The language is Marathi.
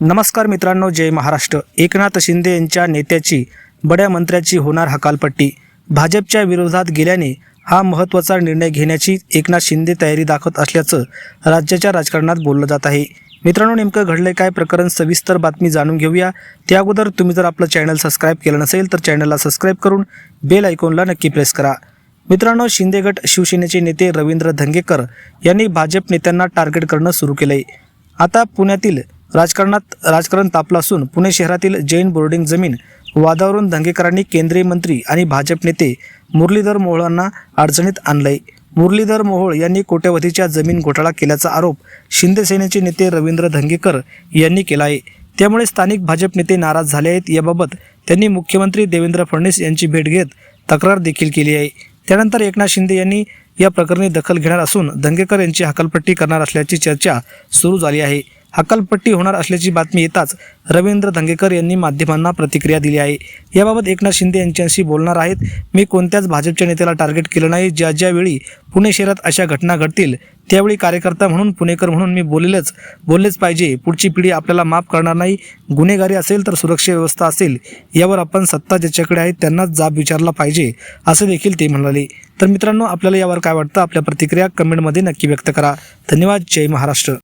नमस्कार मित्रांनो जय महाराष्ट्र. एकनाथ शिंदे यांच्या नेत्याची बड्या मंत्र्याची होणार हकालपट्टी. भाजपच्या विरोधात गेल्याने हा महत्त्वाचा निर्णय घेण्याची एकनाथ शिंदे तयारी दाखवत असल्याचं राज्याच्या राजकारणात बोललं जात आहे. मित्रांनो नेमकं घडलंय काय प्रकरण सविस्तर बातमी जाणून घेऊया. त्या अगोदर तुम्ही जर आपलं चॅनल सबस्क्राईब केलं नसेल तर चॅनलला सबस्क्राईब करून बेल आयकॉनला नक्की प्रेस करा. मित्रांनो शिंदे गट शिवसेनेचे नेते रवींद्र धंगेकर यांनी भाजप नेत्यांना टार्गेट करणं सुरू केलंय. आता पुण्यातील राजकारणात राजकारण तापलं असून पुणे शहरातील जैन बोर्डिंग जमीन वादावरून धंगेकरांनी केंद्रीय मंत्री आणि भाजप नेते मुरलीधर मोहोळांना अडचणीत आणलंय. मुरलीधर मोहोळ यांनी कोट्यवधीच्या जमीन घोटाळा केल्याचा आरोप शिंदे सेनेचे नेते रवींद्र धंगेकर यांनी केला आहे त्यामुळे स्थानिक भाजप नेते नाराज झाले आहेत. याबाबत त्यांनी मुख्यमंत्री देवेंद्र फडणवीस यांची भेट घेत तक्रार देखील केली आहे. त्यानंतर एकनाथ शिंदे यांनी या प्रकरणी दखल घेणार असून धंगेकर यांची हकालपट्टी करणार असल्याची चर्चा सुरू झाली आहे. हकालपट्टी होणार असल्याची बातमी येताच रवींद्र धंगेकर यांनी माध्यमांना प्रतिक्रिया दिली आहे. याबाबत एकनाथ शिंदे यांच्याशी बोलणार आहेत. मी कोणत्याच भाजपच्या नेत्याला टार्गेट केलं नाही. ज्या ज्यावेळी पुणे शहरात अशा घटना घडतील त्यावेळी कार्यकर्ता म्हणून पुणेकर म्हणून मी बोलेलच बोललेच पाहिजे. पुढची पिढी आपल्याला माफ करणार नाही. गुन्हेगारी असेल तर सुरक्षा व्यवस्था असेल यावर आपण सत्ता ज्याच्याकडे आहे त्यांनाच जाब विचारला पाहिजे असं देखील ते म्हणाले. तर मित्रांनो आपल्याला यावर काय वाटतं? आपल्या प्रतिक्रिया कमेंटमध्ये नक्की व्यक्त करा. धन्यवाद. जय महाराष्ट्र.